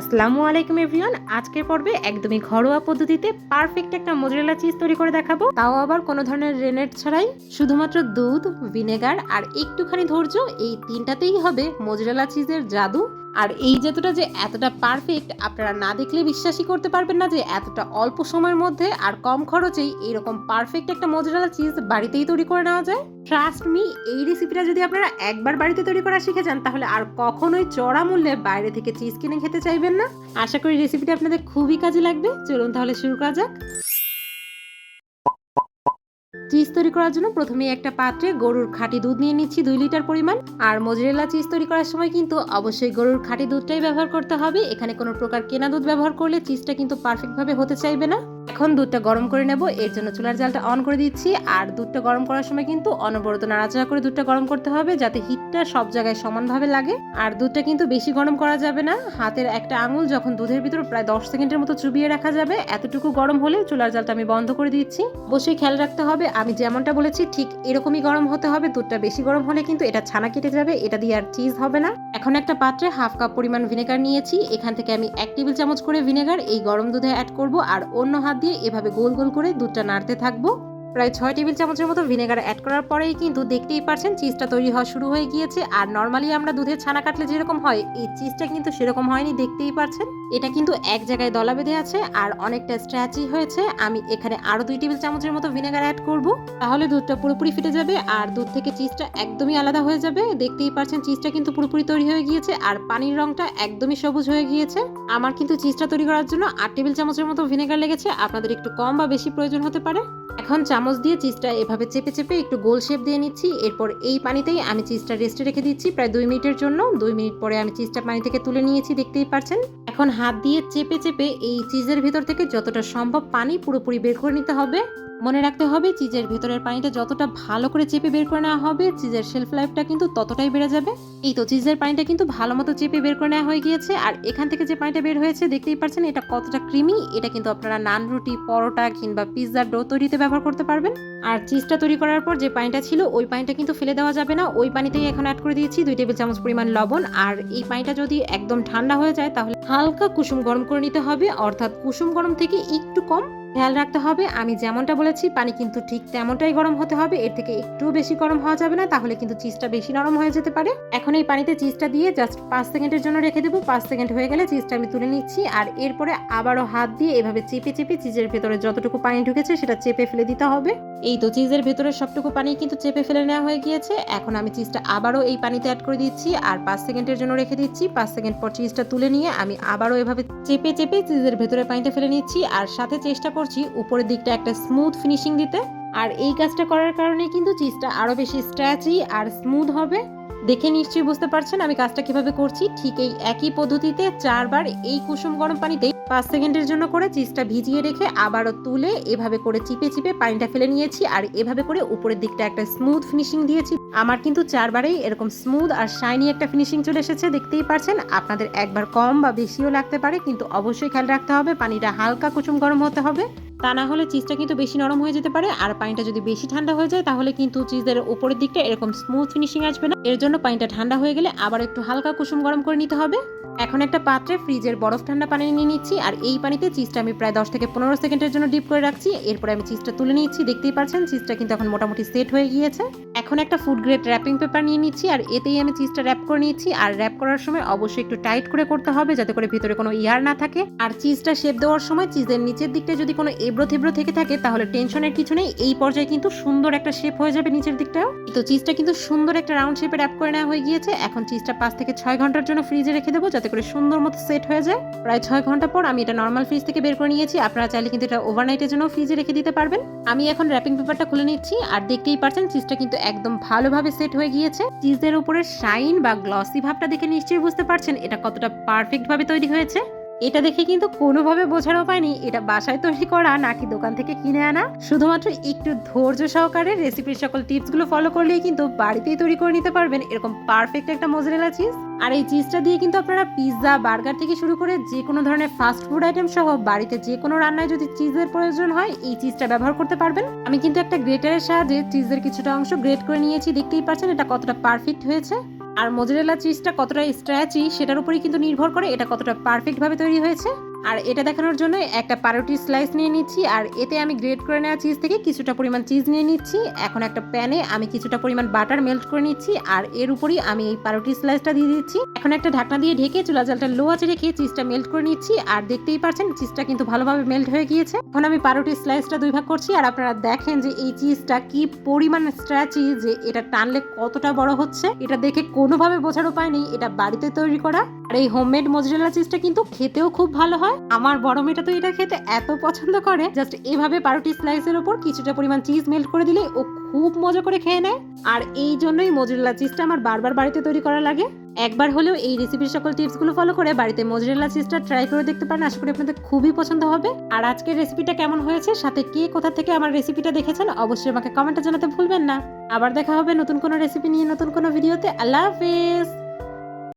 আসসালামু আলাইকুম এভরিওয়ান। আজকের পর্বে একদমই ঘরোয়া পদ্ধতিতে পারফেক্ট একটা মোজরেলা চিজ তৈরি করে দেখাবো। তাও আবার কোনো ধরনের রেনেট ছাড়াই। শুধুমাত্র দুধ ভিনেগার আর একটুখানি ধৈর্য এই তিনটাতেই হবে মোজরেলা চিজের জাদু। আর এই জাদুটা যে এতটা পারফেক্ট আপনারা না দেখলে বিশ্বাসই করতে পারবেন না যে এতটা অল্প সময়ের মধ্যে আর কম খরচেই এরকম পারফেক্ট একটা মোজরেলা চিজ বাড়িতেই তৈরি করে নেওয়া যায়। ট্রাস্ট মি এই রেসিপিটা যদি আপনারা একবার বাড়িতে তৈরি করা শিখে যান, তাহলে আর কখনোই চড়া মূল্যে বাইরে থেকে চিজ কিনে খেতে চাইবেন না। আশা করি রেসিপিটা আপনাদের খুবই কাজে লাগবে। চলুন তাহলে শুরু করা যাক। চিজ তৈরি করার জন্য প্রথমে একটা পাত্রে গরুর খাঁটি দুধ নিয়ে নিচ্ছি দুই লিটার পরিমাণ। আর মোজরেলা চিজ তৈরি করার সময় কিন্তু অবশ্যই গরুর খাঁটি দুধটাই ব্যবহার করতে হবে। এখানে কোনো প্রকার কেনা দুধ ব্যবহার করলে চিজটা কিন্তু পারফেক্টভাবে হতে চাইবে না। এখন দুধটা গরম করে নেব, এর জন্য চুলার জালটা অন করে দিচ্ছি। আর দুধটা গরম করার সময় কিন্তু অনবরত নাড়াচাড়া করে দুধটা গরম করতে হবে, যাতে হিটটা সব জায়গায় সমানভাবে লাগে। আর দুধটা কিন্তু বেশি গরম করা যাবে না। হাতের একটা আঙুল যখন দুধের ভিতর প্রায় দশ সেকেন্ডের মতো চুবিয়ে রাখা যাবে, এতটুকু গরম হলে চুলার জালটা আমি বন্ধ করে দিচ্ছি। অবশ্যই খেয়াল রাখতে হবে, আমি যেমনটা বলেছি, ঠিক এরকমই গরম হতে হবে। দুধটা বেশি গরম হলে কিন্তু এটা ছানা কেটে যাবে, এটা দিয়ে আর চিজ হবে না। এখন একটা পাত্রে হাফ কাপ পরিমাণ ভিনেগার নিয়েছি। এখান থেকে আমি এক টেবিল চামচ করে ভিনেগার, এই গরম দুধে অ্যাড করব। আর অন্য হাত দিয়ে এভাবে গোল গোল করে দুধটা নাড়তে থাকব। প্রায় ছয় টেবিল চামচের মতো ভিনেগার অ্যাড করার পরেই কিন্তু দেখতেই পারছেন চিজটা তৈরি হওয়া শুরু হয়ে গিয়েছে। আর নর্মালি আমরা দুধের ছানা কাটলে যেরকম হয়, এই চিজটা কিন্তু সেরকম হয়নি, দেখতেই পারছেন। এটা কিন্তু এক জায়গায় দলা বেঁধে আছে আর অনেকটা স্ট্র্যাচি হয়েছে। আমি এখানে আরও দুই টেবিল চামচের মতো ভিনেগার অ্যাড করব। তাহলে দুধটা পুরোপুরি ফিটে যাবে আর দুধ থেকে চিজটা একদমই আলাদা হয়ে যাবে। দেখতেই পারছেন চিজটা কিন্তু পুরোপুরি তৈরি হয়ে গিয়েছে আর পানির রংটা একদমই সবুজ হয়ে গিয়েছে। আমার কিন্তু চিজটা তৈরি করার জন্য আট টেবিল চামচের মতো ভিনেগার লেগেছে। আপনাদের একটু কম বা বেশি প্রয়োজন হতে পারে। এখন চামচ দিয়ে চিজটা এভাবে চেপে চেপে একটু গোল শেপ দিয়ে নিচ্ছি। এরপর এই পানিতেই আমি চিজটা রেস্টে রেখে দিচ্ছি প্রায় দুই মিনিটের জন্য। দুই মিনিট পরে আমি চিজটা পানি থেকে তুলে নিয়েছি, দেখতেই পারছেন এখন হাত দিয়ে চেপে চেপে এই চিজের ভেতর থেকে যতটা সম্ভব পানি পুরোপুরি বের করে নিতে হবে। মনে রাখতে হবে, চিজের ভেতরের পানিটা যতটা ভালো করে চেপে বের করে নেওয়া হবে, চিজের শেলফ লাইফটা কিন্তু ততটাই বেড়ে যাবে। এই তো চিজের পানিটা কিন্তু ভালো মতো চেপে বের করে নেওয়া হয়ে গিয়েছে, আর এখান থেকে যে পানিটা বের হয়েছে, দেখতেই পাচ্ছেন এটা কতটা ক্রিমি এটা কিন্তু আপনারা নান রুটি, পরোটা কিংবা পিৎজার ডো তৈরিতে ব্যবহার করতে পারবেন। আর চিজটা তৈরি করার পর যে পানিটা ছিল, ওই পানিটা কিন্তু ফেলে দেওয়া যাবে না, ওই পানিতেই এখন অ্যাড করে দিয়েছি দুই টেবিল চামচ পরিমাণ লবণ। আর এই পানিটা যদি একদম ঠান্ডা হয়ে যায়, তাহলে হালকা কুসুম গরম করে নিতে হবে, অর্থাৎ কুসুম গরম থেকে একটু কম খেয়াল রাখতে হবে, আমি যেমনটা বলেছি, পানি কিন্তু ঠিক তেমনটাই গরম হতে হবে, এর থেকে একটু বেশি গরম হওয়া যাবে না, তাহলে কিন্তু চিজটা বেশি নরম হয়ে যেতে পারে। এখন এই পানিতে চিজটা দিয়ে জাস্ট পাঁচ সেকেন্ডের জন্য রেখে দেবো, পাঁচ সেকেন্ড হয়ে গেলে চিজটা আমি তুলে নিচ্ছি, আর এরপরে আবারও হাত দিয়ে এভাবে চেপে চেপে চিজের ভেতরে যতটুকু পানি ঢুকেছে সেটা চেপে ফেলে দিতে হবে। এই তো চিজের ভেতরে সবটুকু পানি কিন্তু চেপে ফেলে নেওয়া হয়ে গিয়েছে। এখন আমি চিজটা আবারও এই পানিতে অ্যাড করে দিচ্ছি আর পাঁচ সেকেন্ডের জন্য রেখে দিচ্ছি। পাঁচ সেকেন্ড পর চিজটা তুলে নিয়ে আমি আবারও এভাবে চেপে চেপে চিজের ভেতরে পানিটা ফেলে নিচ্ছি। আর সাথে চেষ্টা করছি উপরের দিকটা একটা স্মুথ ফিনিশিং দিতে। আর এই কাজটা করার কারণে কিন্তু চিজটা আরও বেশি স্ট্র্যাচি আর স্মুথ হবে। দেখে নিশ্চয়ই বুঝতে পারছেন আমি কাজটা কীভাবে করছি। ঠিক এই একই পদ্ধতিতে চারবার এই কুসুম গরম পানিতে পাঁচ সেকেন্ডের জন্য করে চিজটা ভিজিয়ে রেখে আবারও তুলে এভাবে করে চিপে চিপে পানিটা ফেলে নিয়েছি আর এভাবে করে উপরের দিকটা একটা স্মুথ ফিনিশিং দিয়েছি। আমার কিন্তু চারবারেই এরকম স্মুথ আর শাইনি একটা ফিনিশিং চলে এসেছে, দেখতেই পারছেন। আপনাদের একবার কম বা বেশিও লাগতে পারে, কিন্তু অবশ্যই খেয়াল রাখতে হবে, পানিটা হালকা কুসুম গরম হতে হবে। তা না হলে চিজটা কিন্তু বেশি নরম হয়ে যেতে পারে, আর পানিটা যদি বেশি ঠান্ডা হয়ে যায়, তাহলে কিন্তু চিজের উপরের দিকটা এরকম স্মুথ ফিনিশিং আসবে না। এর জন্য পানিটা ঠান্ডা হয়ে গেলে আবার একটু হালকা কুসুম গরম করে নিতে হবে। এখন একটা পাত্রে ফ্রিজের বরফ ঠান্ডা পানি নিয়ে নিচ্ছি, আর এই পানিতে চিজটা আমি প্রায় দশ থেকে পনেরো সেকেন্ডের জন্য ডিপ করে রাখছি। এরপরে আমি চিজটা তুলে নিচ্ছি দেখতেই পাচ্ছেন চিজটা কিন্তু এখন মোটামুটি সেট হয়ে গিয়েছে। এখন একটা ফুড গ্রেড র্যাপিং পেপার নিয়ে নিচ্ছি, আর এতেই আমি চিজটা র্যাপ করে নিয়েছি আর র্যাপ করার সময় অবশ্যই একটু টাইট করে করতে হবে, যাতে করে ভিতরে কোনো ইয়ার না থাকে। আর চিজটা শেপ দেওয়ার সময় চিজের নিচের দিকটা যদি কোনো এবড়ো থেবড়ো থেকে থাকে, তাহলে টেনশনের কিছু নেই। এই পর্যায়ে কিন্তু সুন্দর একটা শেপ হয়ে যাবে নিচের দিকটাও। তো চিজটা কিন্তু সুন্দর একটা রাউন্ড শেপে র্যাপ করে নেওয়া হয়ে গিয়েছে। এখন চিজটা পাঁচ থেকে ছয় ঘণ্টার জন্য ফ্রিজে রেখে দেবো যাতে করে সুন্দর মতো সেট হয়ে যায়। প্রায় ছয় ঘণ্টা পর আমি এটা নর্মাল ফ্রিজ থেকে বের করে নিয়েছি। আপনারা চাইলে কিন্তু এটা ওভারনাইটের জন্য ফ্রিজে রেখে দিতে পারবেন। আমি এখন র্যাপিং পেপারটা খুলে নিচ্ছি। আর দেখতেই পারছেন চিজটা কিন্তু একদম ভালোভাবে সেট হয়ে গিয়েছে। চিজের উপরে শাইন বা গ্লসি ভাবটা দেখে নিশ্চয়ই বুঝতে পারছেন এটা কতটা পারফেক্ট ভাবে তৈরি হয়েছে। এটা দেখে কিন্তু কোনোভাবে বোঝার উপায় নেই। এটা বাসায় তৈরি করা, নাকি দোকান থেকে কিনে আনা। শুধুমাত্র একটু ধৈর্য সহকারে রেসিপির সকল টিপসগুলো ফলো করলেই কিন্তু বাড়িতেই তৈরি করে নিতে পারবেন এরকম পারফেক্ট একটা মোজরেলা চিজ আর এই চিজটা দিয়ে কিন্তু আপনারা পিৎজা বার্গার থেকে শুরু করে যে কোনো ধরনের ফাস্ট ফুড আইটেম সহ বাড়িতে যে কোনো রান্নায় যদি চিজের প্রয়োজন হয়, এই চিজটা ব্যবহার করতে পারবেন। আমি কিন্তু একটা গ্রেটারের সাহায্যে চিজের কিছুটা অংশ গ্রেট করে নিয়েছি। দেখতেই পাচ্ছেন এটা কতটা পারফেক্ট হয়েছে। আর মোজারেলা চিজটা কতটা স্ট্র্যাচি সেটার উপরেই কিন্তু নির্ভর করে এটা কতটা পারফেক্টভাবে তৈরি হয়েছে। আর এটা দেখানোর জন্য একটা পাউরুটির স্লাইস নিয়ে নিচ্ছি, আর এতে আমি গ্রেট করে নেওয়া চিজ থেকে কিছুটা পরিমাণ চিজ নিয়ে নিচ্ছি। এখন একটা প্যানে আমি কিছুটা পরিমাণ বাটার মেল্ট করে নিচ্ছি, আর এর উপরই আমি এই পাউরুটির স্লাইসটা দিয়ে দিচ্ছি। এখন একটা ঢাকনা দিয়ে ঢেকে চুলা জালটা লো আছে রেখে চিজটা মেল্ট করে নিচ্ছি, আর দেখতেই পারছেন চিজটা কিন্তু ভালোভাবে মেল্ট হয়ে গিয়েছে। এখন আমি পাউরুটির স্লাইসটা দুই ভাগ করছি, আর আপনারা দেখেন যে এই চিজটা কি পরিমাণ স্ট্র্যাচি যে এটা টানলে কতটা বড় হচ্ছে। এটা দেখে কোনোভাবে বোঝার উপায় নেই, এটা বাড়িতে তৈরি করা। আর এই হোমমেড মোজরেলা চিজটা কিন্তু খেতেও খুব ভালো আমার বড় মেয়েটা তো এটা খেতে এত পছন্দ করে। জাস্ট এভাবে পাউরুটি স্লাইসের ওপর কিছুটা পরিমাণ চিজ মেল্ট করে দিলে ও খুব মজা করে খেয়ে নেয়। আর এই জন্যই মোজরেলা চিজটা আমার বারবার বাড়িতে তৈরি করা লাগে। একবার হলেও এই রেসিপির সকল টিপসগুলো ফলো করে বাড়িতে মোজরেলা চিজটা ট্রাই করে দেখতে পারেন। আশা করি আপনাদের খুবই পছন্দ হবে। আর আজকের রেসিপিটা কেমন হয়েছে, সাথে কে কোথা থেকে আমার রেসিপিটা দেখেছেন, অবশ্যই আমাকে কমেন্টে জানাতে ভুলবেন না। আবার দেখা হবে নতুন কোনো রেসিপি নিয়ে নতুন কোনো ভিডিওতে আল্লাহ হাফেজ!